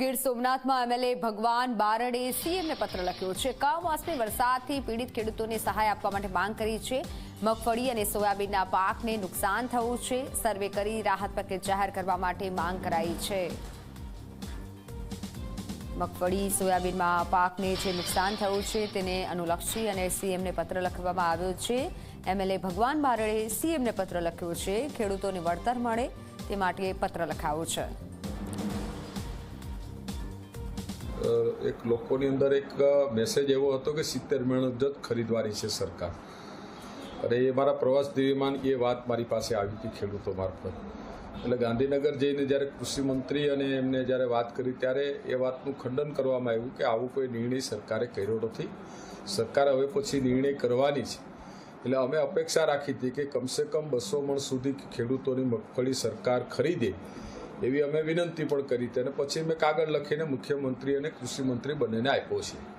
ગીર સોમનાથમાં એમએલએ ભગવાન બારડે સીએમને પત્ર લખ્યો છે. કમોસમી વરસાદથી પીડિત ખેડૂતોને સહાય આપવા માટે માંગ કરી છે. મગફળી અને સોયાબીનના પાકને નુકસાન થયું છે. સર્વે કરી રાહત પેકેજ જાહેર કરવા માટે માંગ કરાઈ છે. મગફળી સોયાબીનમાં પાકને જે નુકસાન થયું છે તેને અનુલક્ષી અને સીએમને પત્ર લખવામાં આવ્યો છે. એમએલએ ભગવાન બારડે સીએમને પત્ર લખ્યો છે. ખેડૂતોને વળતર મળે તે માટે પત્ર લખાયો છે. એક લોકોની અંદર એક મેસેજ એવો હતો કે સિત્તેર મેળત જ ખરીદવાની છે સરકાર. અને એ મારા પ્રવાસ દિવ્યમાન એ વાત મારી પાસે આવી હતી ખેડૂતો મારફત. એટલે ગાંધીનગર જઈને જ્યારે કૃષિમંત્રી અને એમને જ્યારે વાત કરી ત્યારે એ વાતનું ખંડન કરવામાં આવ્યું કે આવું કોઈ નિર્ણય સરકારે કર્યો નથી. સરકાર હવે પછી નિર્ણય કરવાની છે. એટલે અમે અપેક્ષા રાખી હતી કે કમસે કમ બસો મણ સુધી ખેડૂતોની મગફળી સરકાર ખરીદે. એવી અમે વિનંતી પણ કરી હતી અને પછી મેં કાગળ લખીને મુખ્યમંત્રી અને કૃષિ મંત્રી બંનેને આપ્યો છે.